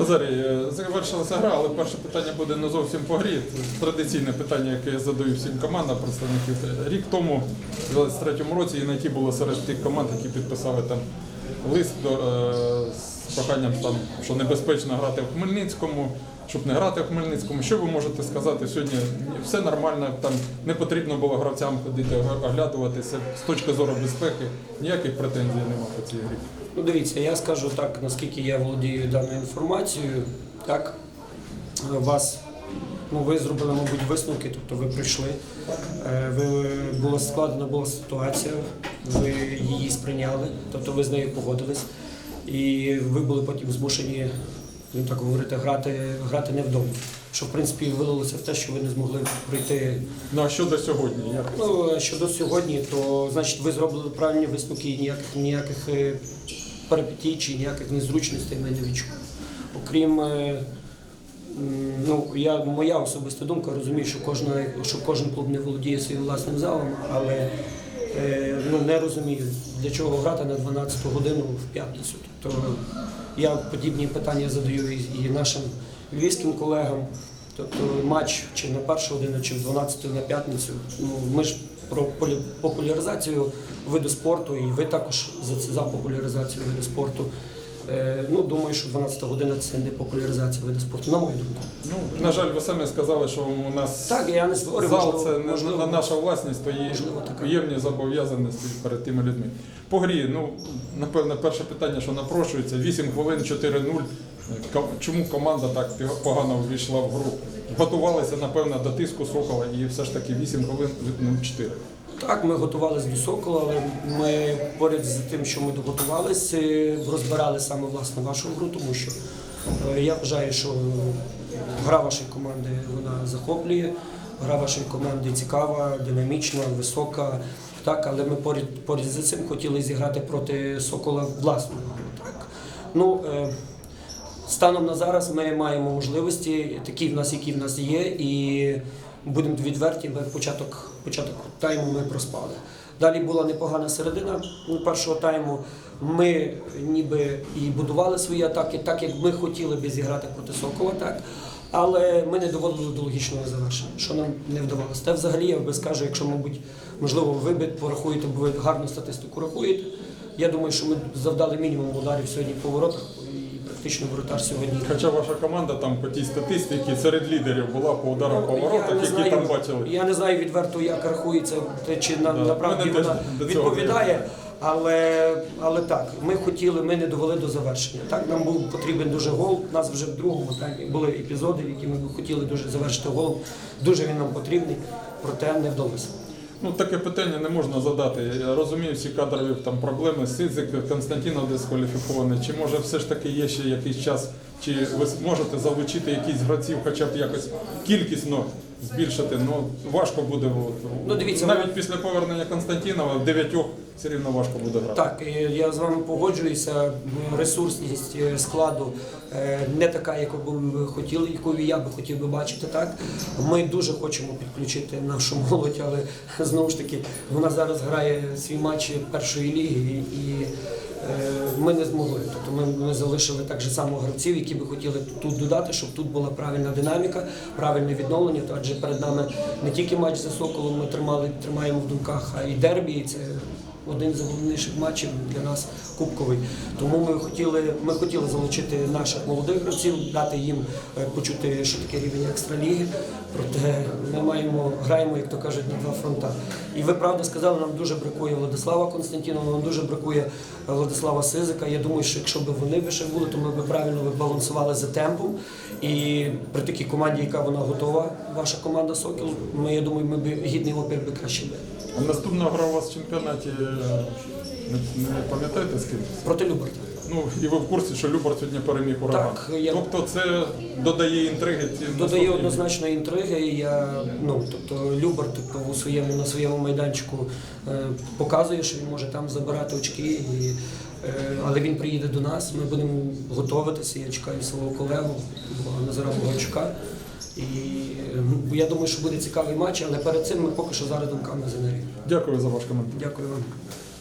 Назарій, е, завершилася гра, але перше питання буде не зовсім по грі. Це традиційне питання, яке я задаю всім командам представників. Рік тому, в 23-му році, ті було серед тих команд, які підписали там лист до, е, з проханням, там, що небезпечно грати в Хмельницькому, щоб не грати в Хмельницькому. Що ви можете сказати сьогодні? Все нормально, там не потрібно було гравцям ходити оглядуватися з точки зору безпеки. Ніяких претензій немає по цій грі. Ну, дивіться, я скажу так, наскільки я володію даною інформацією. Так, вас, ну, ви зробили, мабуть, висновки, тобто ви прийшли, е, ви, була складена була ситуація, ви її сприйняли, тобто ви з нею погодились, і ви були потім змушені, ну, так говорити, грати, грати не вдома. Що, в принципі, вилилося в те, що ви не змогли прийти Ну а що до сьогодні? Як? Ну, щодо сьогодні, то значить ви зробили правильні висновки і ніяких ніяких е, перипетій чи ніяких незручностей ми не відчули. Окрім, е, ну я моя особиста думка, розумію, що кожна, що кожен клуб не володіє своїм власним залом, але ну не розумію, для чого грати на 12 годину в п'ятницю. Тобто я подібні питання задаю і, нашим львівським колегам. Тобто матч чи на першу годину, чи в 12 на п'ятницю. Ну ми ж про популяризацію виду спорту, і ви також за за популяризацію виду спорту. Е, ну думаю, що 12 година це не популяризація виду спорту, на мою думку. Ну, на жаль, ви самі сказали, що у нас Так, я не спорю, зал можливо, це не можливо. на наша власність, то є можливо, така. зобов'язаності перед тими людьми. По грі, ну, напевне, перше питання, що напрошується, 8 хвилин 4-0. Ко- Чому команда так погано ввійшла в гру? Готувалися, напевно, до тиску Сокола і все ж таки 8 хвилин 0-4. Так, ми готувалися до Сокола, але ми поряд з тим, що ми доготувалися, розбирали саме власне вашу гру, тому що е, я вважаю, що гра вашої команди вона захоплює, гра вашої команди цікава, динамічна, висока. Так, але ми поряд, поряд з цим хотіли зіграти проти Сокола власну гру. Так. Ну, е, Станом на зараз ми маємо можливості, такі в нас, які в нас є, і будемо відверті, ми початок, початок тайму ми проспали. Далі була непогана середина першого тайму. Ми ніби і будували свої атаки, так як ми хотіли би зіграти проти Сокола, так. Але ми не доводили до логічного завершення, що нам не вдавалося. Та взагалі я би скажу, якщо, мабуть, можливо, ви порахуєте, бо ви гарну статистику рахуєте. Я думаю, що ми завдали мінімум ударів сьогодні по воротах, і практично воротар сьогодні. Хоча ваша команда там по тій статистиці серед лідерів була по ударам по Ну, воротах, які знаю, там бачили. Я не знаю відверто, як рахується, чи на, Да, направді вона відповідає. Але, але так, ми хотіли, ми не довели до завершення. Так, нам був потрібен дуже гол. У нас вже в другому таймі були епізоди, які ми хотіли дуже завершити голом. Дуже він нам потрібний, проте не вдалося. Ну, таке питання не можна задати. Я розумію всі кадрові там проблеми. Сидзик, Константіна дискваліфікований. Чи може все ж таки є ще якийсь час, чи ви можете залучити якісь гравців, хоча б якось кількісно збільшити? Ну важко буде. От. Ну, дивіться, навіть ми- після повернення Константинова дев'ятьох все рівно важко буде грати. Так, я з вами погоджуюся. Ресурсність е, складу е, не така, яку би ви хотіли, яку я би хотів би бачити. Так ми дуже хочемо підключити нашу молодь, але знову ж таки вона зараз грає свій матч першої ліги і. Ми не змогли, тобто ми, ми залишили так же само гравців, які би хотіли тут додати, щоб тут була правильна динаміка, правильне відновлення. Адже перед нами не тільки матч за Соколом ми тримали, тримаємо в думках, а й дербі. І це один з головніших матчів для нас кубковий. Тому ми хотіли, ми хотіли залучити наших молодих гравців, дати їм е, почути, що таке рівень екстраліги. Проте ми маємо граємо, як то кажуть, на два фронта. І ви правда сказали, нам дуже бракує Владислава Константінова, нам дуже бракує Владислава Сизика. Я думаю, що якщо б вони б ще були, то ми б правильно балансували за темпом. І при такій команді, яка вона готова, ваша команда Сокіл, ми я думаю, ми б гідний опір би краще би. А наступна гра у вас в чемпіонаті е, не, не пам'ятаєте з ким? Проти Люберта. Ну і ви в курсі, що Любар сьогодні переміг ураган. Так, я- Тобто це додає інтриги. ці Додає наступні- однозначно інтриги. Я ну тобто Любер тобто, у своєму на своєму майданчику е, показує, що він може там забирати очки. І, е, але він приїде до нас. Ми будемо готуватися. Я чекаю свого колегу Назара Богарчука. І е, я думаю, що буде цікавий матч, але перед цим ми поки що зараз думками за. Дякую за ваш коментар. Дякую вам.